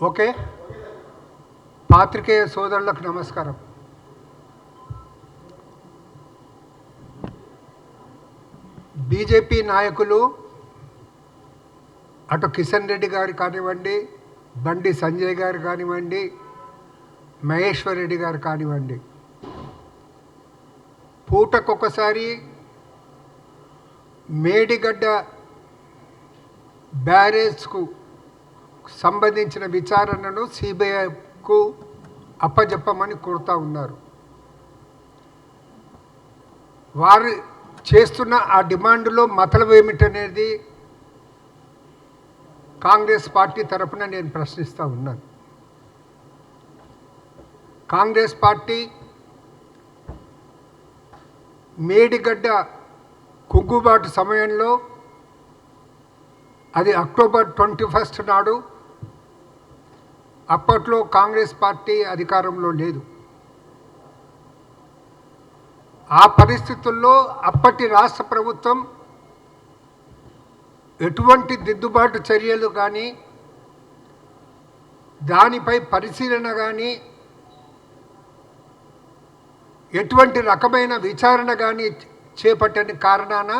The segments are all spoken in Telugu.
ఓకే? పాత్రికేయ సోదరులకు నమస్కారం. బీజేపీ నాయకులు అటు కిషన్ రెడ్డి గారు కానివ్వండి బండి సంజయ్ గారు కానివ్వండి మహేశ్వర్ రెడ్డి గారు కానివ్వండి పూటకొకసారి మేడిగడ్డ బ్యారేజ్కు సంబంధించిన విచారణను సిబిఐకు అప్పజెప్పమని కోరుతా ఉన్నారు. వారు చేస్తున్న ఆ డిమాండ్లో మతలం ఏమిటనేది కాంగ్రెస్ పార్టీ తరఫున నేను ప్రశ్నిస్తూ ఉన్నాను. కాంగ్రెస్ పార్టీ మేడిగడ్డ కుంగుబాటు సమయంలో అది అక్టోబర్ ట్వంటీ ఫస్ట్ నాడు అప్పట్లో కాంగ్రెస్ పార్టీ అధికారంలో లేదు. ఆ పరిస్థితుల్లో అప్పటి రాష్ట్ర ప్రభుత్వం ఎటువంటి దిద్దుబాటు చర్యలు కానీ దానిపై పరిశీలన కానీ ఎటువంటి రకమైన విచారణ కానీ చేపట్టని కారణాన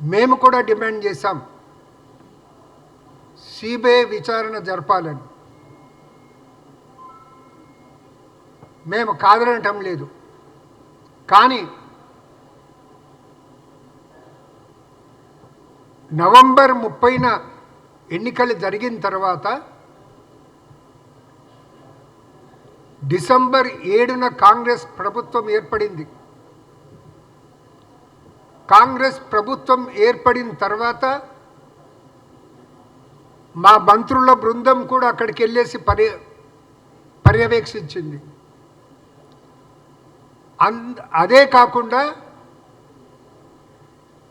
మేము కూడా డిమాండ్ చేశాం. సిబిఐ విచారణ జరపాలని. మేము కాదనటం లేదు. కానీ నవంబర్ ముప్పైన ఎన్నికలు జరిగిన తర్వాత డిసెంబర్ ఏడున కాంగ్రెస్ ప్రభుత్వం ఏర్పడింది. కాంగ్రెస్ ప్రభుత్వం ఏర్పడిన తర్వాత మా మంత్రుల బృందం కూడా అక్కడికి వెళ్ళేసి పర్య పర్యవేక్షించింది. అన్ అదే కాకుండా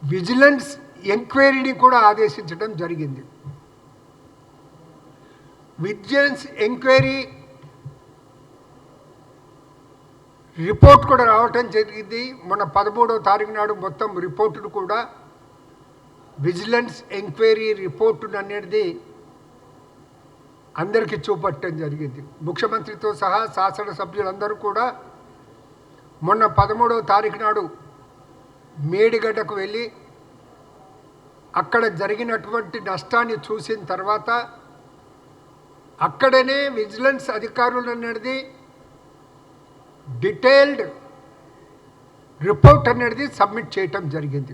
విజిలెన్స్ ఎంక్వైరీని కూడా ఆదేశించడం జరిగింది. విజిలెన్స్ ఎంక్వైరీ రిపోర్ట్ కూడా రావటం జరిగింది. మొన్న పదమూడవ తారీఖు నాడు మొత్తం రిపోర్టును కూడా విజిలెన్స్ ఎంక్వైరీ రిపోర్టు అనేది అందరికీ చూపట్టడం జరిగింది. ముఖ్యమంత్రితో సహా శాసనసభ్యులందరూ కూడా మొన్న పదమూడవ తారీఖు నాడు మేడిగడ్డకు వెళ్ళి అక్కడ జరిగినటువంటి నష్టాన్ని చూసిన తర్వాత అక్కడనే విజిలెన్స్ అధికారులు అనేది డీటెయిల్డ్ రిపోర్ట్ అనేది సబ్మిట్ చేయటం జరిగింది.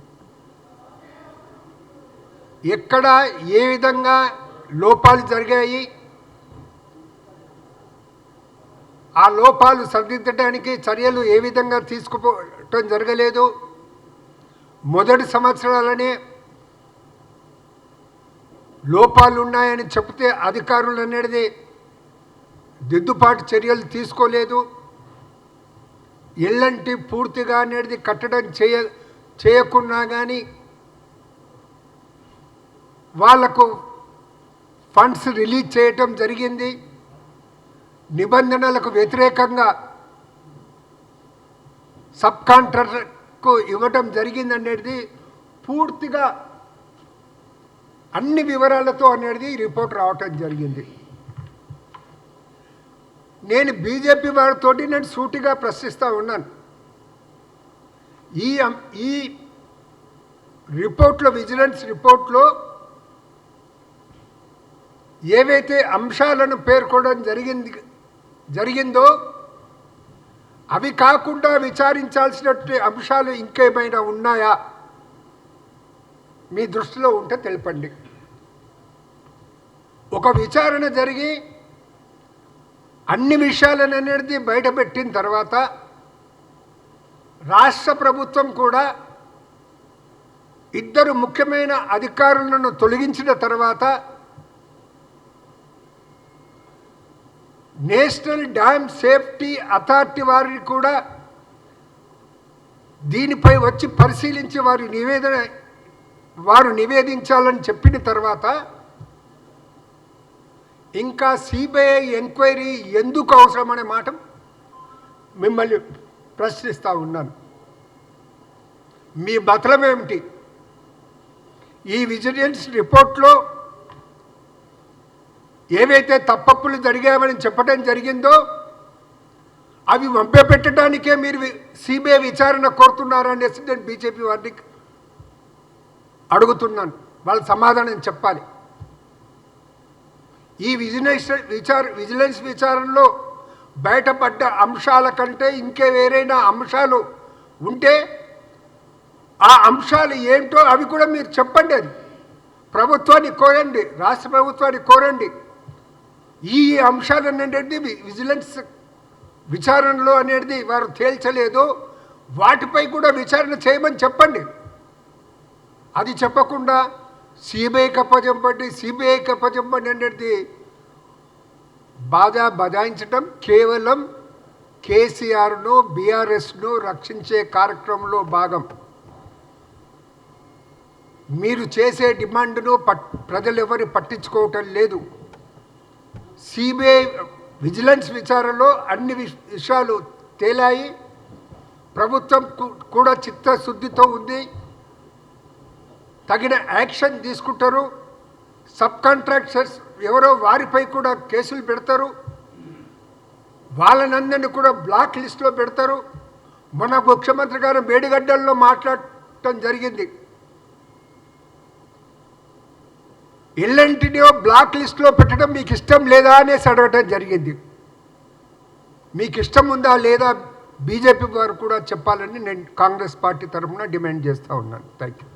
ఎక్కడ ఏ విధంగా లోపాలు జరిగాయి ఆ లోపాలు సరిదిద్దడానికి చర్యలు ఏ విధంగా తీసుకుపోవటం జరగలేదు. మొదటి సంవత్సరాలనే లోపాలు ఉన్నాయని చెప్తే అధికారులు అనేది దిద్దుబాటు చర్యలు తీసుకోలేదు. ఇళ్ళంటి పూర్తిగా అనేది కట్టడం చేయ చేయకున్నా కానీ వాళ్ళకు ఫండ్స్ రిలీజ్ చేయటం జరిగింది. నిబంధనలకు వ్యతిరేకంగా సబ్ కాంట్రాక్టర్కు ఇవ్వటం జరిగిందనేది పూర్తిగా అన్ని వివరాలతో అనేది రిపోర్ట్ రావటం జరిగింది. నేను బీజేపీ వారితోటి నేను సూటిగా ప్రశ్నిస్తూ ఉన్నాను. ఈ ఈ రిపోర్ట్లో విజిలెన్స్ రిపోర్ట్లో ఏవైతే అంశాలను పేర్కొనడం జరిగింది జరిగిందో అవి కాకుండా విచారించాల్సినటువంటి అంశాలు ఇంకేమైనా ఉన్నాయా? మీ దృష్టిలో ఉంటే తెలపండి. ఒక విచారణ జరిగి అన్ని విషయాలను అనేది బయటపెట్టిన తర్వాత రాష్ట్ర ప్రభుత్వం కూడా ఇద్దరు ముఖ్యమైన అధికారులను తొలగించిన తర్వాత నేషనల్ డ్యామ్ సేఫ్టీ అథారిటీ వారిని కూడా దీనిపై వచ్చి పరిశీలించి వారి నివేదన వారు నివేదించాలని చెప్పిన తర్వాత ఇంకా సిబిఐ ఎంక్వైరీ ఎందుకు అవసరమనే మాట మిమ్మల్ని ప్రశ్నిస్తూ ఉన్నాను. మీ బతలమేమిటి? ఈ విజిలెన్స్ రిపోర్ట్లో ఏవైతే తప్పప్పులు జరిగామని చెప్పడం జరిగిందో అవి వంపెపెట్టడానికే మీరు సిబిఐ విచారణ కోరుతున్నారనేసి నేను బీజేపీ వారిని అడుగుతున్నాను. వాళ్ళ సమాధానం చెప్పాలి. ఈ విజిలెన్స్ విచార విజిలెన్స్ విచారణలో బయటపడ్డ అంశాల కంటే ఇంకే వేరైనా అంశాలు ఉంటే ఆ అంశాలు ఏంటో అవి కూడా మీరు చెప్పండి అది. ప్రభుత్వాన్ని కోరండి రాష్ట్ర ప్రభుత్వాన్ని కోరండి. ఈ అంశాలు అనేది విజిలెన్స్ విచారణలో అనేది వారు తేల్చలేదు. వాటిపై కూడా విచారణ చేయమని చెప్పండి. అది చెప్పకుండా సిబిఐకి అప్పచెంపండి సిబిఐకి అప్పచెంపండి అనేది బాధ బదాయించటం కేవలం కేసీఆర్ను బీఆర్ఎస్ను రక్షించే కార్యక్రమంలో భాగం. మీరు చేసే డిమాండ్ను పట్ ప్రజలు ఎవరు పట్టించుకోవటం లేదు. సిబిఐ విజిలెన్స్ విచారణలో అన్ని విషయాలు తేలాయి. ప్రభుత్వం కు- కూడా చిత్తశుద్ధితో ఉంది. తగిన యాక్షన్ తీసుకుంటారు. సబ్ కాంట్రాక్టర్స్ ఎవరో వారిపై కూడా కేసులు పెడతారు. వాళ్ళనందరినీ కూడా బ్లాక్ లిస్ట్లో పెడతారు. మన ముఖ్యమంత్రి గారు మేడిగడ్డల్లో మాట్లాడటం జరిగింది. ఎల్ఎన్టీడీఓ బ్లాక్ లిస్ట్లో పెట్టడం మీకు ఇష్టం లేదా అనేసి అడగటం జరిగింది. మీకు ఇష్టం ఉందా లేదా బీజేపీ వారు కూడా చెప్పాలని నేను కాంగ్రెస్ పార్టీ తరఫున డిమాండ్ చేస్తూ ఉన్నాను. Thank you